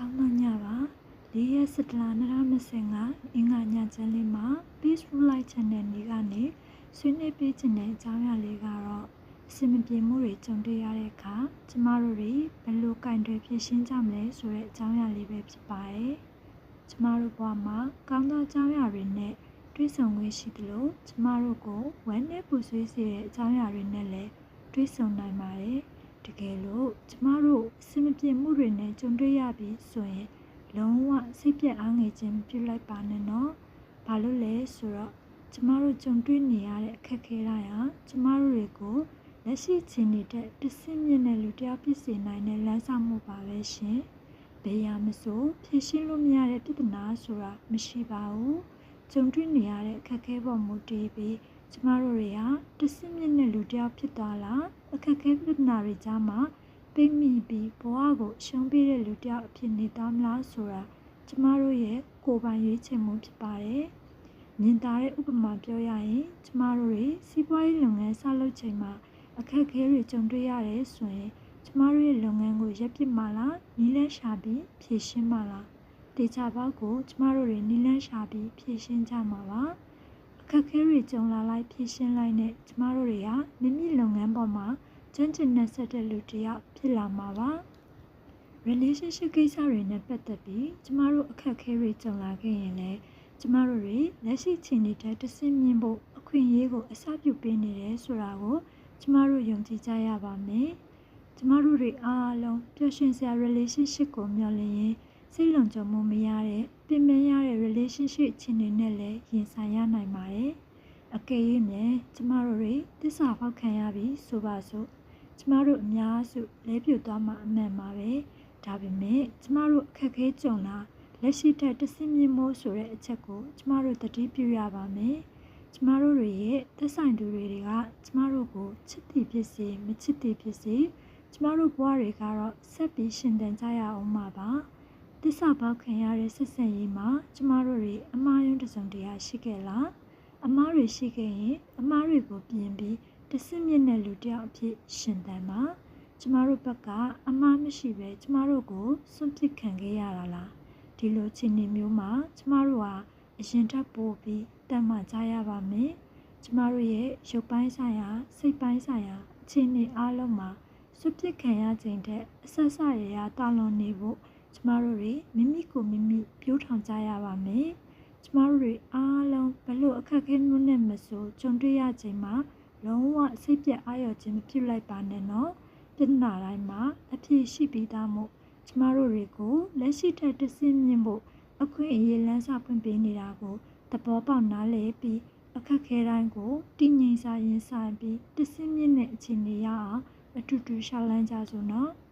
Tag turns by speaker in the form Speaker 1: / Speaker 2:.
Speaker 1: ကောင်းမညပါ၄ရက်စတလာ2025အင်္ဂါညချမ်းလေးမှာ Peaceful Light Channel นี้ကနေဆွေးနွေးပေးခြင်းတဲ့အကြောင်းအရာလေးကတော့အစင်မပြေမှုတွေကြုံတွေ့ရတဲ့အခါကျမတို့တွေဘယ်လိုကင်တွယ်ဖြေရှင်းကြမလဲဆိုတဲ့အကြောင်းအရာလေးပဲဖြစ်ပါတယ်ကျမတို့ဘဝမှာကောင်းသောအကြောင်းအရာတွေနဲ့တွေ့ဆုံခွင့်ရှိသလိုကျမတို့ကိုဝမ်းနည်းပူဆွေးစေတဲ့အကြောင်းအရာတွေနဲ့လည်းတွေ့ဆုံနိုင်ပါတယ် တကယ်လို့ကျမတို့အစင်မပြေမှုတွေနဲ့ကြုံတွေ့ရပြီဆိုရင်လုံးဝစိတ်ပြတ်အားငယ်ခြင်းမပြုလိုက်ပါနဲ့နော်။ဘာလို့လဲဆိုတော့ကျမတို့ကြုံတွေ့နေရတဲ့အခက်အခဲတိုင်းဟာကျမတို့တွေကိုလက်ရှိချင်းနေတဲ့တဆင့်မြင့်တဲ့လူတစ်ယောက်ဖြစ်စေနိုင်တဲ့လမ်းဆောင်မှုပါပဲရှင်။ဘယ်ရာမဆိုဖြည့်ရှင်းလို့မရတဲ့ပြဿနာဆိုတာမရှိပါဘူး။ကြုံတွေ့နေရတဲ့အခက်အခဲပေါ်မူတည်ပြီး ကျမတို့တွေဟာတဆင့်မြင့်တဲ့လူတစ်ယောက်ဖြစ်သွားလားအခက်အခဲပြဿနာတွေကြားမှာပိတ်မိပြီးဘဝကိုရှုံးပေးတဲ့လူတစ်ယောက်အဖြစ်နေသားမလားဆိုတာကျမတို့ရဲ့ကိုယ်ပိုင်ရွေးချယ်မှုဖြစ်ပါတယ်။မြင်သာတဲ့ဥပမာပြောရရင်ကျမတို့တွေစီးပွားရေးလုပ်ငန်းစလုပ်ချိန်မှာအခက်အခဲတွေကြုံတွေ့ရတယ်ဆိုရင်ကျမတို့ရဲ့လုပ်ငန်းကိုရပ်ပစ်မှလားနီးလန်းရှာပြီးဖြည့်ရှင်းမှလားတေချာပေါက်ကိုကျမတို့တွေနီးလန်းရှာပြီးဖြည့်ရှင်းကြမှာပါ အခက်အခဲတွေကြုံလာလိုက်ဖြည့်ရှင်းလိုက်နဲ့ကျမတို့တွေကမိမိလုပ်ငန်းပေါ်မှာကျွမ်းကျင်တဲ့ဆက်တဲ့လူတစ်ယောက်ဖြစ်လာမှာပါ relationship ကိစ္စတွေနဲ့ပတ်သက်ပြီးကျမတို့အခက်အခဲတွေကြုံလာခဲ့ရင်လည်းကျမတို့တွေလက်ရှိချိန်နေတဲ့တဆင့်မြင့်ဖို့အခွင့်အရေးကိုအစပြုပေးနေတယ်ဆိုတာကိုကျမတို့ယုံကြည်ကြရပါမယ်ကျမတို့တွေအားလုံးပျော်ရွှင်စရာ relationship ကိုမျှော်လင့်ရင် စိတ်လုံခြုံမှုမရတဲ့ပြင်ပရတဲ့ relationship အခြေအနေနဲ့လည်းရင်ဆိုင်ရနိုင်ပါတယ်အကယ်၍မြန်ကျမတို့တွေသစ္စာဖောက်ခံရပြီဆိုပါစို့ကျမတို့အများစုလဲပြိုသွားမှအမှန်ပါပဲဒါပေမဲ့ကျမတို့အခက်ခဲကြုံလာလက်ရှိတက်တဆင့်မြင့်မိုးဆိုတဲ့အချက်ကိုကျမတို့တတိပြုရပါမယ်ကျမတို့တွေရဲ့သက်ဆိုင်သူတွေကကျမတို့ကိုချစ်သည်ဖြစ်စေမချစ်သည်ဖြစ်စေကျမတို့ဘဝတွေကတော့ဆက်ပြီးရှင်သန်ကြရအောင်ပါပါ တစ္ဆာပေါက်ခံရတဲ့ဆက်ဆံရေးမှာကျမတို့တွေအမားယွန်းတစုံတရာရှိခဲ့လားအမားတွေရှိခဲ့ရင်အမားတွေကိုပြင်ပြီးတဆင့်မြင့်တဲ့လူတစ်ယောက်အဖြစ်ရှင်သန်ပါကျမတို့ဘက်ကအမှားမရှိပဲကျမတို့ကိုစွန့်ပစ်ခံခဲ့ရတာလားဒီလိုခြေနေမျိုးမှာကျမတို့ဟာအရင်ထပ်ပို့ပြီးတတ်မှကြရပါမယ်ကျမတို့ရဲ့ရုပ်ပိုင်းဆိုင်ရာစိတ်ပိုင်းဆိုင်ရာအခြေအနေအလုံးမှာစွန့်ပစ်ခံရခြင်းတဲ့အဆက်ဆက်ရရတာလွန်နေဖို့ ကျမတို့တွေမိမိကိုမိမိပြိုးထောင်ကြရပါမယ်ကျမတို့တွေအားလုံးဘလို့အခက်အခဲမျိုးနဲ့မဆိုကြုံတွေ့ရခြင်းမှာလုံးဝစိတ်ပြတ်အာရုံခြင်းမဖြစ်လိုက်ပါနဲ့နော်ပြဿနာတိုင်းမှာအဖြေရှိပြီးသားမို့ကျမတို့တွေကိုလက်ရှိထက်တဆင့်မြင့်ဖို့အခွင့်အရေးလမ်းစာဖွင့်ပေးနေတာကိုသဘောပေါက်နားလည်ပြီးအခက်ခဲတိုင်းကိုတည်ငြိမ်စာရင်ဆိုင်ပြီးတဆင့်မြင့်တဲ့အခြေအနေရအောင်အတူတူရှာလန်းကြစို့နော်။